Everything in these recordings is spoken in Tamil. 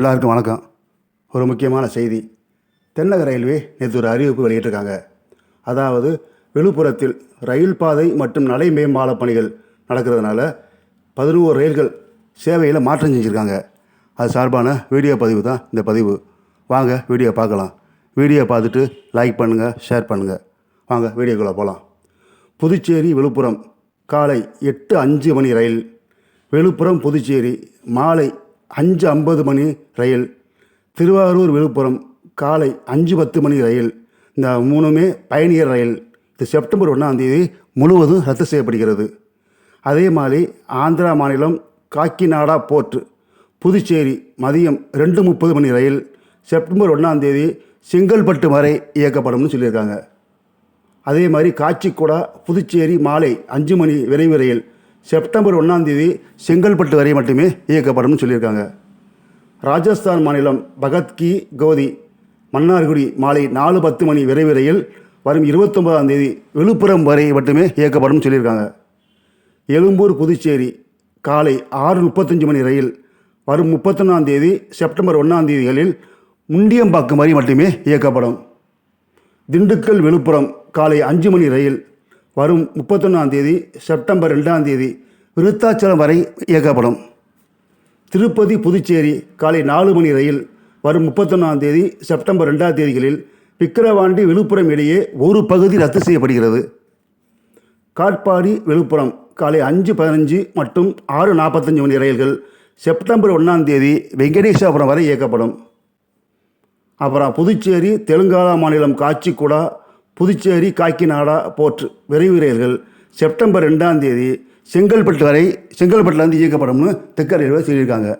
எல்லாருக்கும் வணக்கம். ஒரு முக்கியமான செய்தி. தென்னக ரயில்வே நேற்று ஒரு அறிவிப்பு வெளியிட்டிருக்காங்க. அதாவது விழுப்புரத்தில் ரயில் பாதை மற்றும் நலை மேம்பால பணிகள் நடக்கிறதுனால பதினோரு ரயில்கள் சேவையில் மாற்றம் செஞ்சுருக்காங்க. அது சார்பான வீடியோ பதிவு தான் இந்த பதிவு. வாங்க வீடியோ பார்க்கலாம். வீடியோ பார்த்துட்டு லைக் பண்ணுங்கள் ஷேர் பண்ணுங்கள் வாங்க வீடியோக்குள்ளே போகலாம் புதுச்சேரி விழுப்புரம். காலை எட்டு அஞ்சு மணி ரயில். விழுப்புரம் புதுச்சேரி. மாலை அஞ்சு ஐம்பது மணி ரயில். திருவாரூர் விழுப்புரம் காலை அஞ்சு பத்து மணி ரயில். இந்த மூணுமே பயணியர் ரயில். இது செப்டம்பர் ஒன்றாந்தேதி முழுவதும் ரத்து செய்யப்படுகிறது. அதே மாதிரி ஆந்திரா மாநிலம் காக்கிநாடா போர்ட் புதுச்சேரி மதியம் ரெண்டு முப்பது மணி ரயில். செப்டம்பர் ஒன்றாந்தேதி செங்கல்பட்டு வரை இயக்கப்படும்னு சொல்லியிருக்காங்க. அதே மாதிரி காட்சிக்கூடா புதுச்சேரி மாலை அஞ்சு மணி விரைவு ரயில். செப்டம்பர் ஒன்றாந்தேதி செங்கல்பட்டு வரை மட்டுமே இயக்கப்படும்னு சொல்லியிருக்காங்க. ராஜஸ்தான் மாநிலம் பகத்கி கோதி மன்னார்குடி மாலை நாலு பத்து மணி விரைவு ரயில் வரும் இருபத்தொன்பதாம் தேதி விழுப்புரம் வரை மட்டுமே இயக்கப்படும் சொல்லியிருக்காங்க. எழும்பூர் புதுச்சேரி காலை ஆறு முப்பத்தஞ்சு மணி ரயில் வரும் முப்பத்தொன்னாம் தேதி செப்டம்பர் ஒன்றாம் தேதிகளில் முண்டியம்பாக்கம் வரை மட்டுமே இயக்கப்படும். திண்டுக்கல் விழுப்புரம் காலை அஞ்சு மணி ரயில் வரும் முப்பத்தொன்னாம் தேதி செப்டம்பர் ரெண்டாம் தேதி விருத்தாச்சலம் வரை இயக்கப்படும். திருப்பதி புதுச்சேரி காலை நாலு மணி ரயில் வரும் முப்பத்தொன்னாம் தேதி செப்டம்பர் ரெண்டாம் தேதிகளில் விக்கிரவாண்டி விழுப்புரம் இடையே ஒரு பகுதி ரத்து செய்யப்படுகிறது. காட்பாடி விழுப்புரம் காலை அஞ்சு பதினஞ்சு மற்றும் ஆறு நாற்பத்தஞ்சு மணி ரயில்கள் செப்டம்பர் ஒன்றாம் தேதி வெங்கடேஸ்வரம் வரை இயக்கப்படும். அப்புறம் புதுச்சேரி தெலுங்கானா மாநிலம் காச்சிக்குடா புதுச்சேரி காக்கிநாடா போர்ட் விரைவு ரயில்கள் செப்டம்பர் ரெண்டாம் தேதி செங்கல்பட்டு வரை செங்கல்பட்டுலேருந்து இயக்கப்படும்னு தெற்கு ரயில்வே சொல்லியிருக்காங்க.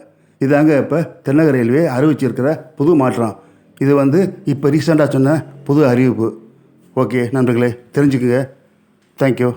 இதாங்க இப்போ தென்னக ரயில்வே அறிவிச்சிருக்கிற புது மாற்றம். இது வந்து இப்போ ரீசெண்டாக சொன்ன புது அறிவிப்பு. ஓகே நண்பர்களே தெரிஞ்சுக்குங்க. தேங்க்யூ